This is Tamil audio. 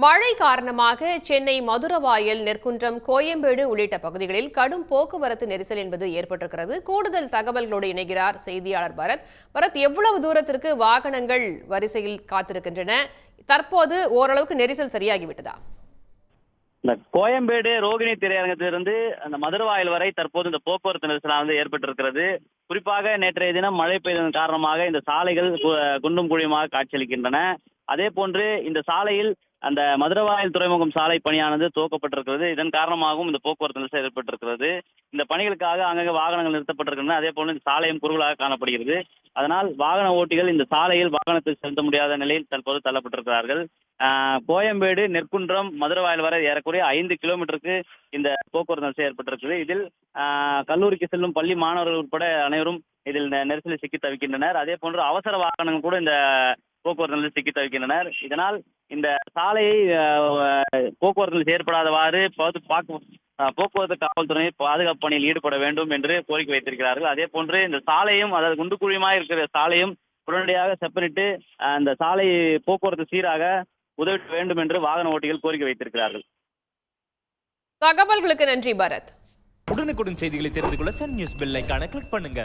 மழை காரணமாக சென்னை மதுரவாயல் நெற்குன்றம் கோயம்பேடு உள்ளிட்ட பகுதிகளில் கடும் போக்குவரத்து நெரிசல் என்பது ஏற்பட்டிருக்கிறது. கூடுதல் தகவல்களோடு இணைகிறார் செய்தியாளர் பரத். பரத் எவ்வளவு தூரத்திற்கு வாகனங்கள் வரிசையில் காத்திருக்கின்றன? தற்போது ஓரளவுக்கு நெரிசல் சரியாகிவிட்டதா? இந்த கோயம்பேடு ரோகிணி திரையரங்கத்திலிருந்து அந்த மதுரவாயல் வரை தற்போது இந்த போக்குவரத்து நெரிசலானது ஏற்பட்டிருக்கிறது. குறிப்பாக நேற்றைய தினம் மழை பெய்ததன் காரணமாக இந்த சாலைகள் கு- குண்டும் குழியுமாக காட்சியளிக்கின்றன. அதே போன்று இந்த சாலையில் அந்த மதுரவாயல் துறைமுகம் சாலை பணியானது துவக்கப்பட்டிருக்கிறது. இதன் காரணமாகவும் இந்த போக்குவரத்து நெரிசல் ஏற்பட்டிருக்கிறது. இந்த பணிகளுக்காக அங்கங்கே வாகனங்கள் நிறுத்தப்பட்டிருக்கின்றன. அதே போல இந்த சாலையும் குறுகலாக காணப்படுகிறது. அதனால் வாகன ஓட்டிகள் இந்த சாலையில் வாகனத்தில் செலுத்த முடியாத நிலையில் தற்போது தள்ளப்பட்டிருக்கிறார்கள். ஆஹ் கோயம்பேடு நெற்குன்றம் மதுரவாயல் வரை ஏறக்குறைய ஐந்து கிலோமீட்டருக்கு இந்த போக்குவரத்து நெரிசல் ஏற்பட்டிருக்குது இதில் ஆஹ் கல்லூரிக்கு செல்லும் பள்ளி மாணவர்கள் உட்பட அனைவரும் இதில் நெரிசலில் சிக்கி தவிக்கின்றனர். அதே போன்று அவசர வாகனங்கள் கூட இந்த போக்குவரத்து நெரிசலில் சிக்கி தவிக்கின்றனர். இதனால் இந்த சாலையை போக்குவரத்தில் ஆஹ், போக்குவரத்து காவல்துறை பாதுகாப்பு பணியில் ஈடுபட வேண்டும் என்று கோரிக்கை வைத்திருக்கிறார்கள். அதே போன்று இந்த சாலையும் அதாவது குண்டு குழியுமாக இருக்கிற சாலையும் உடனடியாக செப்பனிட்டு இந்த சாலை போக்குவரத்து சீராக உதவிட வேண்டும் என்று வாகன ஓட்டிகள் கோரிக்கை வைத்திருக்கிறார்கள். தகவல்களுக்கு நன்றி பரத். உடனுக்குடன் செய்திகளை தெரிந்து கொள்ள சன் நியூஸ் பெல் கிளிக் பண்ணுங்க.